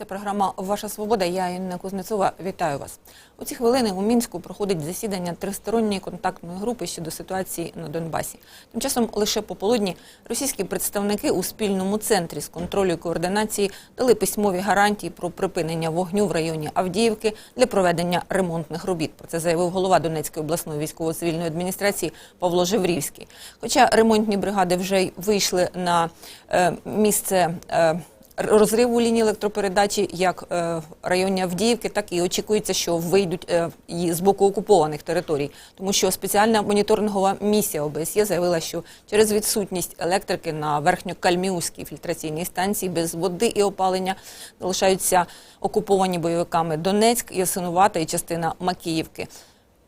Це програма Ваша свобода. Я Інна Кузнецова. Вітаю вас. У ці хвилини у мінську проходить засідання тристоронньої контактної групи щодо ситуації на Донбасі. Тим часом лише пополудні російські представники у спільному центрі з контролю і координації дали письмові гарантії про припинення вогню в районі Авдіївки для проведення ремонтних робіт. Про це заявив голова Донецької обласної військово-цивільної адміністрації Павло Живрівський. Хоча ремонтні бригади вже й вийшли на е, місце. Е, розриву лінії електропередачі як е, в районі Авдіївки, так і очікується, що вийдуть е, з боку окупованих територій, тому що спеціальна моніторингова місія ОБСЄ заявила, що через відсутність електрики на верхньокальміуській фільтраційній станції без води і опалення залишаються окуповані бойовиками Донецьк, Ясинувата і частина Макіївки.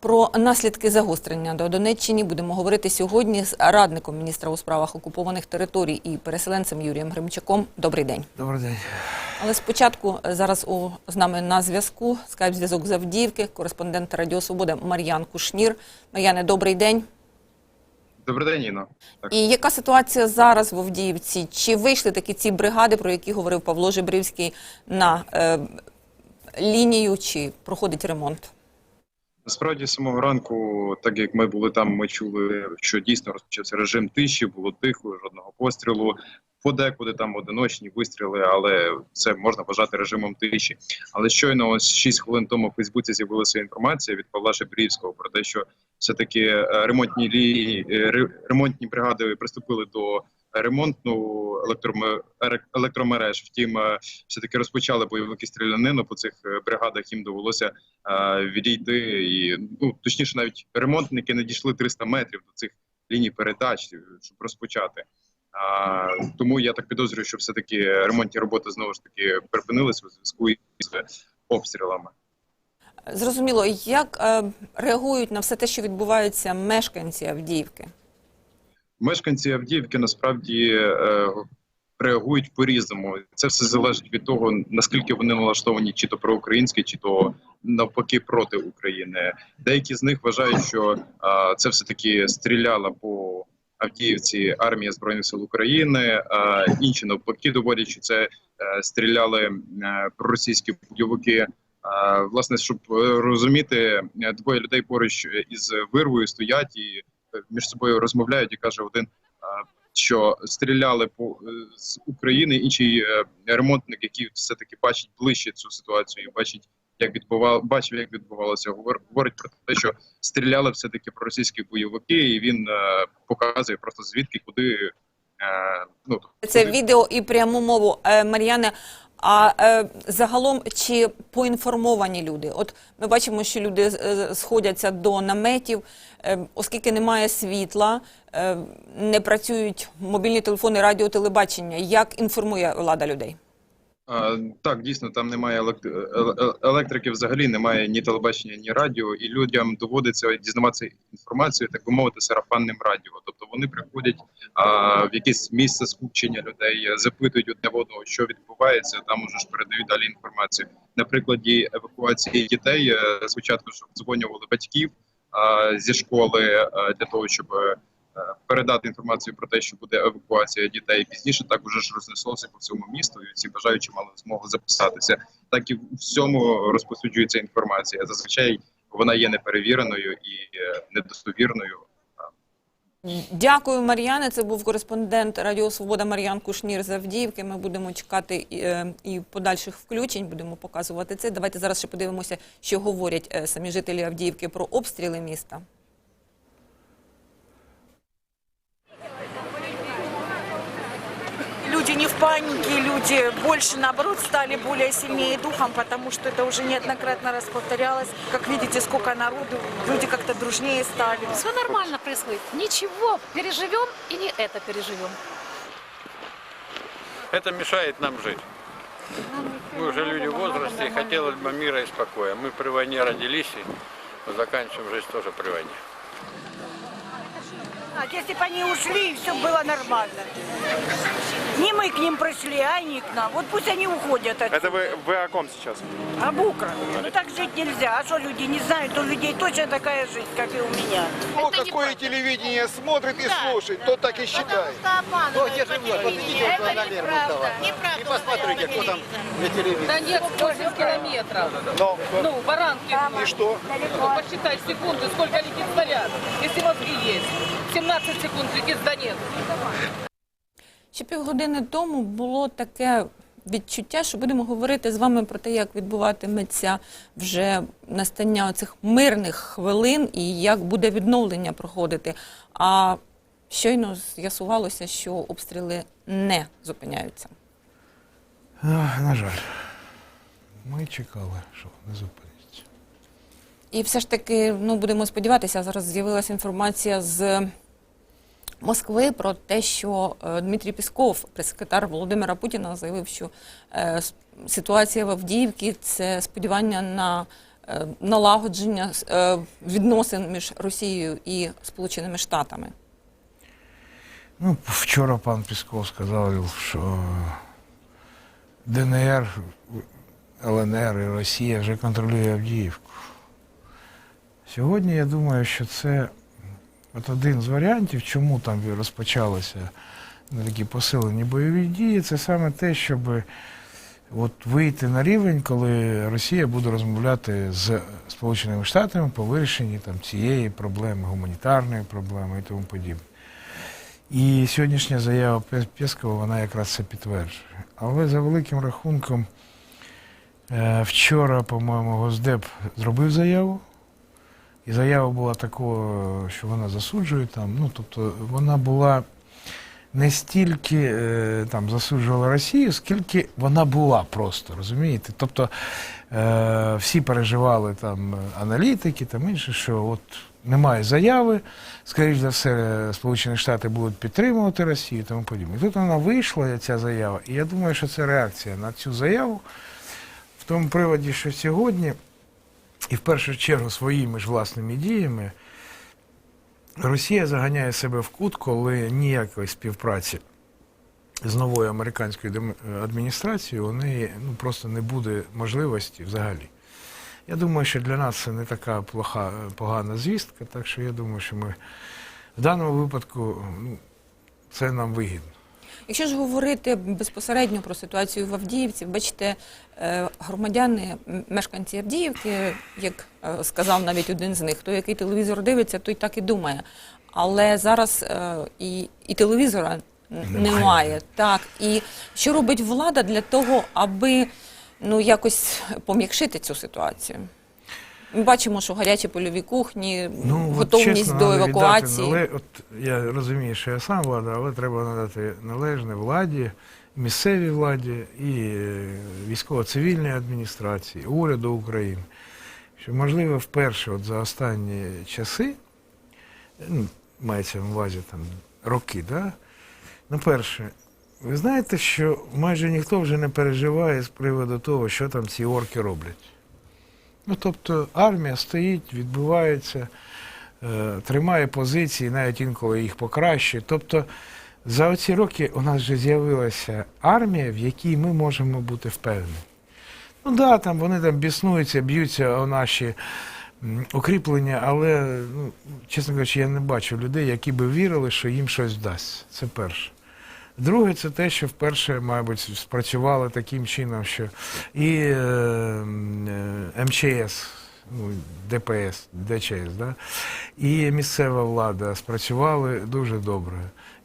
Про наслідки загострення до Донеччині будемо говорити сьогодні з радником міністра у справах окупованих територій і переселенцем Юрієм Гримчаком. Добрий день. Добрий день. Але спочатку зараз у з нами на зв'язку скайп зв'язок з Авдіївки, кореспондент Радіо Свобода Мар'ян Кушнір. Мар'яне, добрий день. Добрий день, Іно. Так. І яка ситуація зараз в Авдіївці? Чи вийшли такі ці бригади, про які говорив Павло Жебрівський, на е, лінію, чи проходить ремонт? Насправді, з самого ранку, так як ми були там, ми чули, що дійсно розпочався режим тиші, було тихо, жодного пострілу. Подекуди там одиночні вистріли, але це можна вважати режимом тиші. Але щойно ось 6 хвилин тому в Фейсбуці з'явилася інформація від Павла Шебрівського про те, що все-таки е, ремонтні лінії, е, ремонтні бригади приступили до електроме- електромереж. Втім, е, все-таки розпочали бойовики стрілянину по цих е, бригадах. Їм довелося е, відійти і ну точніше, навіть ремонтники не дійшли 300 метрів до цих ліній передач, щоб розпочати. А, тому я так підозрюю, що все таки ремонтні роботи знову ж таки припинились у зв'язку із обстрілами. Зрозуміло, як е, реагують на все те, що відбувається мешканці Авдіївки? Мешканці Авдіївки насправді е, реагують по-різному. Це все залежить від того, наскільки вони налаштовані, чи то проукраїнські, чи то навпаки проти України. Деякі з них вважають, що е, це все таки стріляла по Авдіївці армія збройних сил України. А інші навпаки доводять, що це е, стріляли е, проросійські. Е, Власне, щоб е, розуміти, е, двоє людей поруч із вирвою стоять і е, між собою розмовляють, і каже один, що стріляли по е, з України. Інший е, ремонтник, який все таки бачить ближче цю ситуацію, і бачить, як відбував, бачив, як відбувалося. говор- Говорить про те, що стріляли все таки про російські бойовики, і він е, показує просто звідки, куди. Ну Це відео і пряму мову. Мар'яне, а е, загалом чи поінформовані люди? От ми бачимо, що люди е, сходяться до наметів, е, оскільки немає світла, е, не працюють мобільні телефони, радіо, телебачення. Як інформує влада людей? Так, дійсно, там немає елект- е- е- електрики, взагалі немає ні телебачення, ні радіо, і людям доводиться дізнаватися інформацію, так би мовити, сарафанним радіо. Тобто вони приходять а, в якесь місце скупчення людей, е, запитують одне в одного, що відбувається. Там уже ж передають далі інформацію. На прикладі евакуації дітей е, спочатку ж дзвонювали батьків а, зі школи а, для того, щоб. Передати інформацію про те, що буде евакуація дітей. Пізніше так уже ж рознеслося по всьому місту, і всі бажаючі мали змогу записатися. Так і в всьому розповсюджується інформація. Зазвичай вона є неперевіреною і е, недостовірною. Дякую, Мар'яне. Це був кореспондент Радіо Свобода Мар'ян Кушнір з Авдіївки. Ми будемо чекати і, е, і подальших включень, будемо показувати це. Давайте зараз ще подивимося, що говорять е, самі жителі Авдіївки про обстріли міста. Люди не в панике, люди больше, наоборот, стали более сильнее духом, потому что это уже неоднократно раз повторялось. Как видите, сколько народу, люди как-то дружнее стали. Все нормально происходит. Ничего, переживем и не это переживем. Это мешает нам жить. Мы уже люди в возрасте, и хотелось бы мира и спокоя. Мы при войне родились, и заканчиваем жизнь тоже при войне. А если бы они ушли, все было нормально. Не мы к ним пришли, а они к нам. Вот пусть они уходят отсюда. Это вы, вы о ком сейчас? А букра? Ну так жить нельзя. А что люди не знают, у людей точно такая жизнь, как и у меня. Кто какое телевидение смотрит и слушает, тот так и считает. Ну, где живет? Вот идите вот на Лермонтова. И посмотрите, кто там на телевидении. Да нет, 8 километров. Но, Ну, баранки. и что? Ну, посчитай секунды, сколько летит снаряд. Если мозги есть. 17 секунд с Донецка. Ще півгодини тому було таке відчуття, що будемо говорити з вами про те, як відбуватиметься вже настання цих мирних хвилин і як буде відновлення проходити. А щойно з'ясувалося, що обстріли не зупиняються. Ах, на жаль, ми чекали, що не зупиниться. І все ж таки, ну будемо сподіватися, зараз з'явилася інформація з Москви про те, що е, Дмитрій Пісков, прес-секретар Володимира Путіна, заявив, що е, ситуація в Авдіївці це сподівання на е, налагодження відносин між Росією і Сполученими Штатами. Ну, вчора пан Пісков сказав, що ДНР, ЛНР і Росія вже контролює Авдіївку. Сьогодні я думаю, що це от один з варіантів, чому там розпочалися такі посилені бойові дії, це саме те, щоб от вийти на рівень, коли Росія буде розмовляти з Сполученими Штатами по вирішенні там, цієї проблеми, гуманітарної проблеми і тому подібне. І сьогоднішня заява Пєскова, вона якраз це підтверджує. Але за великим рахунком, е, вчора, по-моєму, Госдеп зробив заяву. І заява була такого, що вона засуджує там. Ну, тобто вона була не стільки е, там засуджувала Росію, скільки вона була просто, розумієте? Тобто е, всі переживали там аналітики, там інше, що от немає заяви, скоріш за все, Сполучені Штати будуть підтримувати Росію і тому подібне. І тут вона вийшла, ця заява, і я думаю, що це реакція на цю заяву в тому приводі, що сьогодні, і в першу чергу своїми ж власними діями, Росія заганяє себе в кут, коли ніякої співпраці з новою американською адміністрацією у неї ну, просто не буде можливості взагалі. Я думаю, що для нас це не така плоха, погана звістка, так що я думаю, що ми в даному випадку ну, це нам вигідно. Якщо ж говорити безпосередньо про ситуацію в Авдіївці, бачите, е, громадяни, мешканці Авдіївки, як е, сказав навіть один з них, той, який телевізор дивиться, той так і думає. Але зараз е, і, і телевізора Немає. немає. Так, і що робить влада для того, аби ну якось пом'якшити цю ситуацію? Ми бачимо, що гарячі польові кухні, Ну, от готовність чесно, до надо віддати евакуації. нале- От я розумію, що я сам влада, але треба надати належне владі, місцевій владі і е, військово-цивільній адміністрації, уряду України. Що, можливо, вперше от за останні часи, ну, мається на увазі там роки, да? ну, перше, ви знаєте, що майже ніхто вже не переживає з приводу того, що там ці орки роблять. Ну, тобто армія стоїть, відбувається, е, тримає позиції, навіть інколи їх покращує. Тобто за оці роки у нас вже з'явилася армія, в якій ми можемо бути впевнені. Ну да, там вони там біснуються, б'ються о наші укріплення, але, ну, чесно кажучи, я не бачу людей, які би вірили, що їм щось вдасться. Це перше. Друге, це те, що вперше, мабуть, спрацювали таким чином, що і е, МЧС, ну, ДПС, ДЧС, да? і місцева влада спрацювали дуже добре.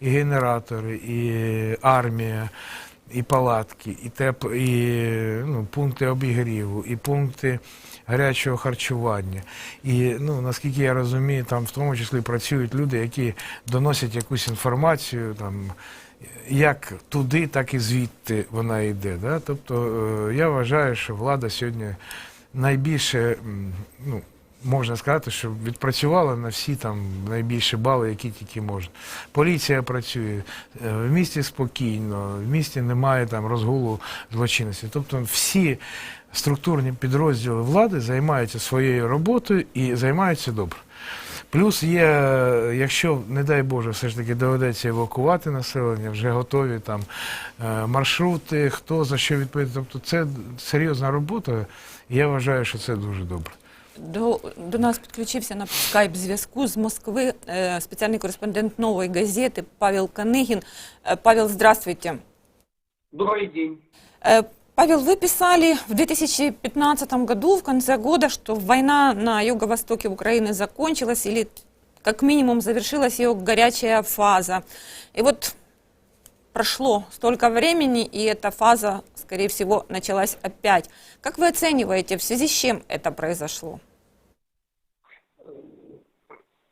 І генератори, і армія, і палатки, і, теп, і ну, пункти обігріву, і пункти гарячого харчування. І ну, наскільки я розумію, там в тому числі працюють люди, які доносять якусь інформацію, там, як туди, так і звідти вона йде. Да? Тобто е, я вважаю, що влада сьогодні найбільше, ну, можна сказати, що відпрацювала на всі там найбільші бали, які тільки можна. Поліція працює, е, в місті спокійно, в місті немає там розгулу злочинності. Тобто всі структурні підрозділи влади займаються своєю роботою і займаються добре. Плюс є, е, якщо, не дай Боже, все ж таки доведеться евакувати населення, вже готові там е, маршрути, хто за що відповідає. Тобто це серйозна робота, і я вважаю, що це дуже добре. До, до нас підключився на скайп-зв'язку з Москви е, спеціальний кореспондент «Нової газети» Павел Каныгин. Э, Павел, здравствуйте. Добрый день. Павел, вы писали в 2015 году, в конце года, что война на юго-востоке Украины закончилась или как минимум завершилась ее горячая фаза. И вот прошло столько времени, и эта фаза, скорее всего, началась опять. Как вы оцениваете, в связи с чем это произошло?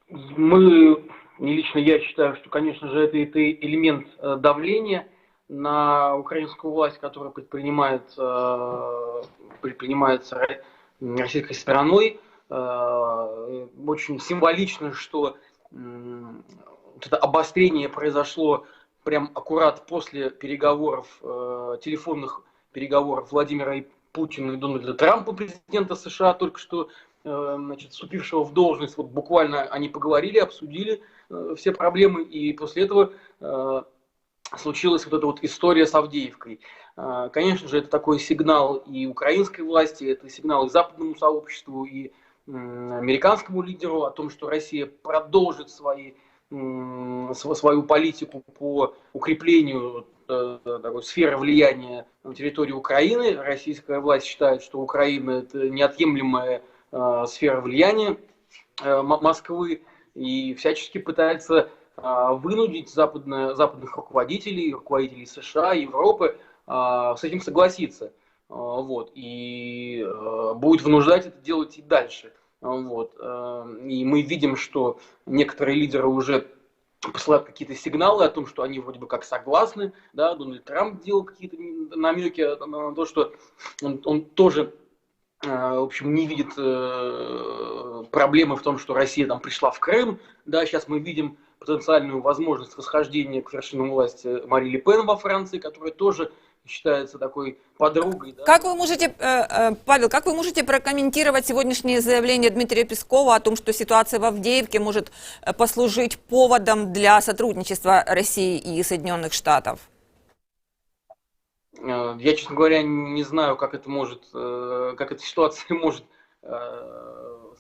Мы, лично я считаю, что, конечно же, это, это элемент э, давления на украинскую власть, которая э, предпринимается ро- российской стороной. Э, Очень символично, что вот это обострение произошло прям аккурат после переговоров, э, телефонных переговоров Владимира Путина и Дональда Трампа, президента США, только что значит, вступившего в должность, вот буквально они поговорили, обсудили все проблемы, и после этого случилась вот эта вот история с Авдеевкой. Э, Конечно же, это такой сигнал и украинской власти, это сигнал и западному сообществу, и американскому лидеру о том, что Россия продолжит свои, свою политику по укреплению э, такой сферы влияния на территории Украины. Российская власть считает, что Украина это неотъемлемая э, сфера влияния э, Москвы и всячески пытается вынудить западное, западных руководителей, руководителей США, Европы э, с этим согласиться. Э, Вот, и будет вынуждать это делать и дальше. Вот. И мы видим, что некоторые лидеры уже посылают какие-то сигналы о том, что они вроде бы как согласны, да, Дональд Трамп делал какие-то намеки на то, что он, он тоже в общем, не видит э, проблемы в том, что Россия там пришла в Крым. Да, сейчас мы видим потенциальную возможность восхождения к вершинам власти Мари Ле Пен во Франции, которая тоже считается такой подругой. Да? Как вы можете, э, э, Павел, как вы можете прокомментировать сегодняшнее заявление Дмитрия Пескова о том, что ситуация в Авдеевке может э, послужить поводом для сотрудничества России и Соединенных Штатов? Я, честно говоря, не знаю, как это может, как эта ситуация может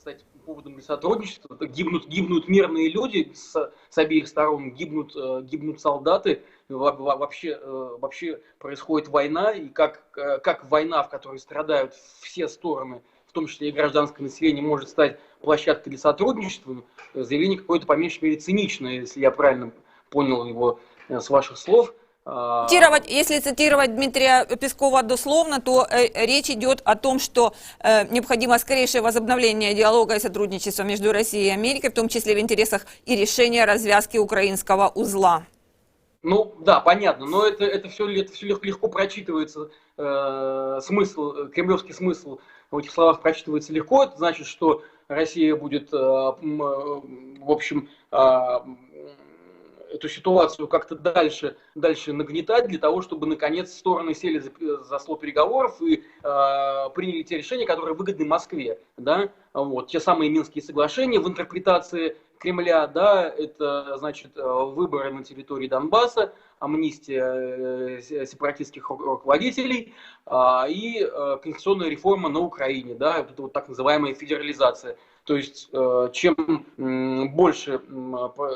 стать поводом для сотрудничества. Гибнут, гибнут мирные люди с, с обеих сторон, гибнут, э, гибнут солдаты. Во- во- Вообще, э, вообще происходит война, и как, э, как война, в которой страдают все стороны, в том числе и гражданское население, может стать площадкой для сотрудничества, э, заявление какое-то, по меньшей мере, циничное, если я правильно понял его с ваших слов. Цитировать, если цитировать Дмитрия Пескова дословно, то э, речь идет о том, что э, необходимо скорейшее возобновление диалога и сотрудничества между Россией и Америкой, в том числе в интересах и решения развязки украинского узла. Ну, да, понятно, но это, это, все, это все легко, легко прочитывается, э, смысл, э, кремлевский смысл в этих словах прочитывается легко, это значит, что Россия будет, э, в общем, э, эту ситуацию как-то дальше, дальше нагнетать для того, чтобы, наконец, стороны сели за, за стол переговоров и э, приняли те решения, которые выгодны Москве, да, вот, те самые Минские соглашения в интерпретации Кремля, да, это, значит, э, выборы на территории Донбасса, амнистия э, се- сепаратистских ру- руководителей а, и э, конституционная реформа на Украине, да, вот вот так называемая федерализация. То есть, э, чем больше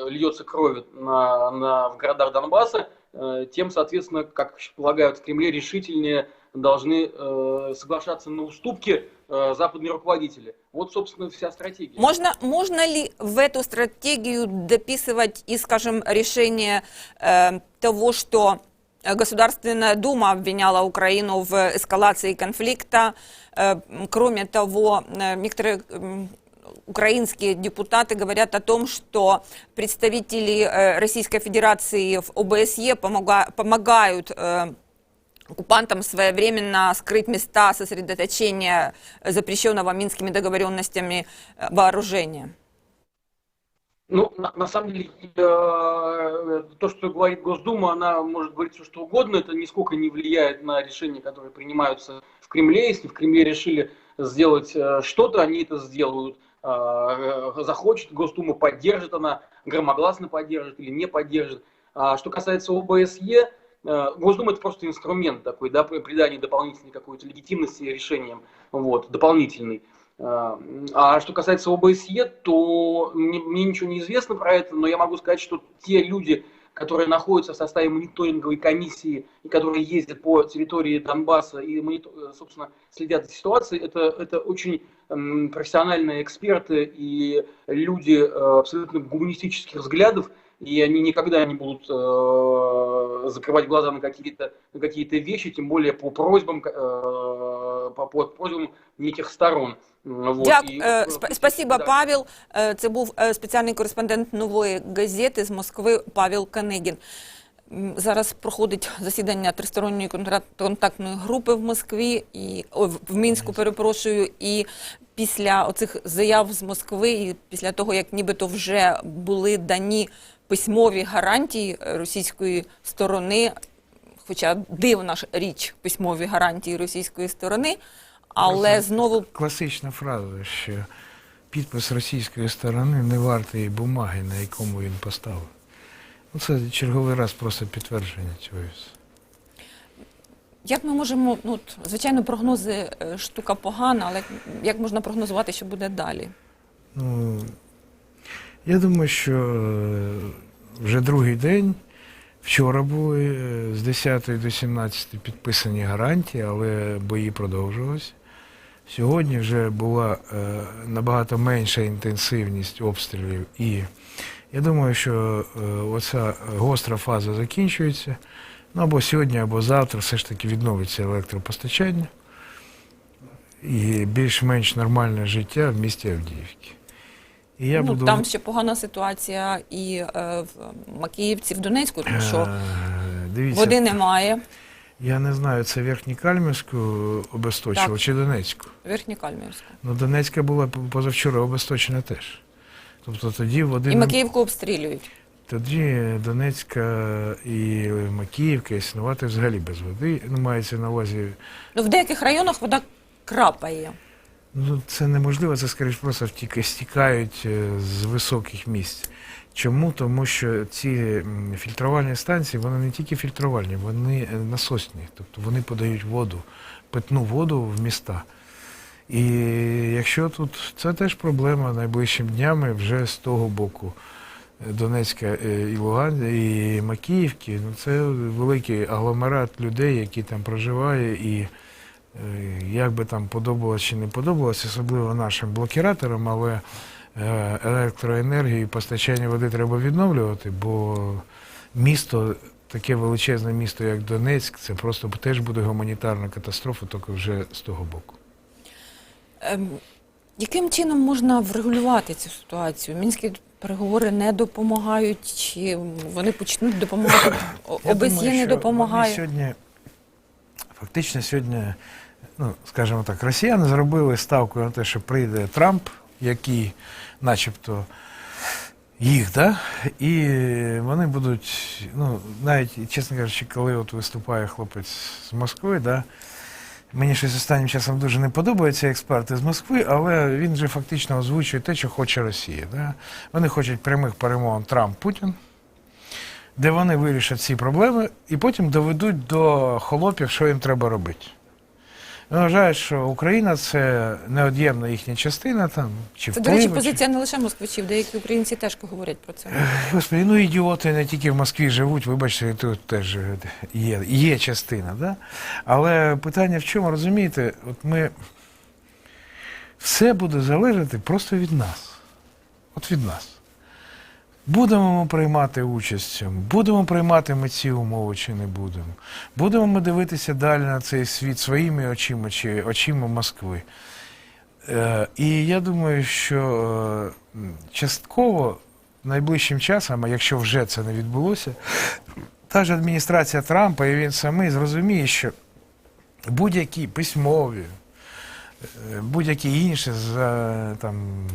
льется крови на, на, в городах Донбасса, э, тем, соответственно, как полагают в Кремле, решительнее должны э, соглашаться на уступки западные руководители. Вот, собственно, вся стратегия. Можно, можно ли в эту стратегию дописывать и, скажем, решение того, что Государственная Дума обвиняла Украину в эскалации конфликта. Кроме того, некоторые украинские депутаты говорят о том, что представители э, Российской Федерации в ОБСЕ помога- помогают э, оккупантам своевременно скрыть места сосредоточения запрещенного минскими договоренностями э, вооружения. Ну, на, на самом деле, э, то, что говорит Госдума, она может говорить все, что угодно, это нисколько не влияет на решения, которые принимаются в Кремле. Если в Кремле решили сделать э, что-то, они это сделают. Э, захочет, Госдума поддержит, она громогласно поддержит или не поддержит. А что касается ОБСЕ, э, Госдума это просто инструмент такой, да, при придании дополнительной какой-то легитимности решениям, вот, дополнительный. А а что касается ОБСЕ, то мне, мне ничего не известно про это, но я могу сказать, что те люди, которые находятся в составе мониторинговой комиссии и которые ездят по территории Донбасса и, э, собственно, следят за ситуацией, это, это очень профессиональные эксперты и люди э, абсолютно гуманистических взглядов, и они никогда не будут э, закрывать глаза на какие-то на какие-то вещи, тем более по просьбам э, по, по просьбам неких сторон. Вот. Дякую. І, Е, е, сп- Спасибо, да. Павел. Е, Це був е, спеціальний кореспондент нової газети з Москви Павел Канегін. М, Зараз проходить засідання тристоронньої контра- контактної групи в Москві і о, в- в Мінську, перепрошую. І після оцих заяв з Москви, і після того, як нібито вже були дані письмові гарантії російської сторони, хоча дивна ж річ письмові гарантії російської сторони, але Просто знову класична фраза, що підпис російської сторони не вартий бумаги, на якому він поставив. Ну, це черговий раз просто підтвердження цього. Як ми можемо, ну звичайно, прогнози е, штука погана, але як можна прогнозувати, що буде далі? Ну, я думаю, що е, вже другий день. Вчора були е, з 10 до 17 підписані гарантії, але бої продовжувалися. Сьогодні вже була набагато менша інтенсивність обстрілів, і я думаю, що оця гостра фаза закінчується. Ну або сьогодні, або завтра все ж таки відновиться електропостачання і більш-менш нормальне життя в місті Авдіївки. І я ну, буду Там ще погана ситуація і е, в Макіївці, в Донецьку, тому що Е, дивіться, води немає, я не знаю, це Верхнікальмівську обесточило Так. чи Донецьку. Верхньокальмівську. Ну, Донецька була позавчора обесточена теж. Тобто тоді води І не- Макіївку обстрілюють. Тоді Донецька і Макіївка існувати взагалі без води. Ну, мається на увазі. Ну, в деяких районах вода крапає. Ну, це неможливо, це скоріш просто втіка- стікають е, з високих місць. Чому? Тому що ці фільтрувальні станції, вони не тільки фільтрувальні, вони е, насосні. Тобто вони подають воду, питну воду в міста. І якщо тут це теж проблема найближчими днями вже з того боку Донецька е, і Луган, і Макіївки, ну це великий агломерат людей, які там проживає, і е, як би там подобалось чи не подобалось, особливо нашим блокіраторам, але е, електроенергію і постачання води треба відновлювати, бо місто, таке величезне місто, як Донецьк, це просто теж буде гуманітарна катастрофа, тільки вже з того боку. Яким чином можна врегулювати цю ситуацію? Мінські переговори не допомагають, чи вони почнуть допомагати? ОБСЄ не допомагає. Сьогодні, фактично, сьогодні, ну, скажімо так, росіяни зробили ставку на те, що прийде Трамп, який начебто їх, да? і вони будуть, ну, навіть, чесно кажучи, коли от виступає хлопець з Москви, да, Мені щось останнім часом дуже не подобаються експерти з Москви, але він же фактично озвучує те, що хоче Росія. Да? Вони хочуть прямих перемовин Трамп-Путін, де вони вирішать ці проблеми і потім доведуть до холопів, що їм треба робити. Вони вважають, що Україна це неод'ємна їхня частина там, чи Це, до речі, впливу, чи- позиція не лише москвичів, деякі українці теж говорять про це. Господи, ну ідіоти не тільки в Москві живуть, вибачте, тут теж є, є частина, да? Але питання в чому, розумієте, от ми все буде залежати просто від нас. От від нас. Будемо ми приймати участь в цьому, будемо приймати ми ці умови чи не будемо. Будемо ми дивитися далі на цей світ своїми очима чи очима Москви. Е, і я думаю, що е, частково найближчим часом, а якщо вже це не відбулося, та ж адміністрація Трампа і він самий зрозуміє, що будь-які письмові, е, будь-які інші там,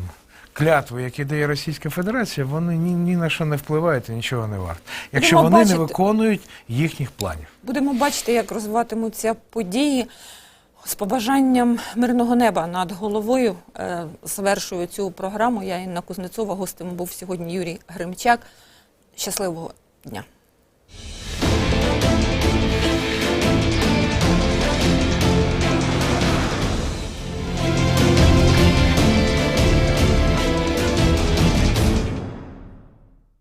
клятви, які дає Російська Федерація, вони ні, ні на що не впливають і нічого не варт, Якщо Будемо вони не виконують їхніх планів. Будемо бачити, як розвиватимуться події. З побажанням мирного неба над головою е, завершую цю програму. Я Інна Кузнецова. Гостем був сьогодні Юрій Гримчак. Щасливого дня.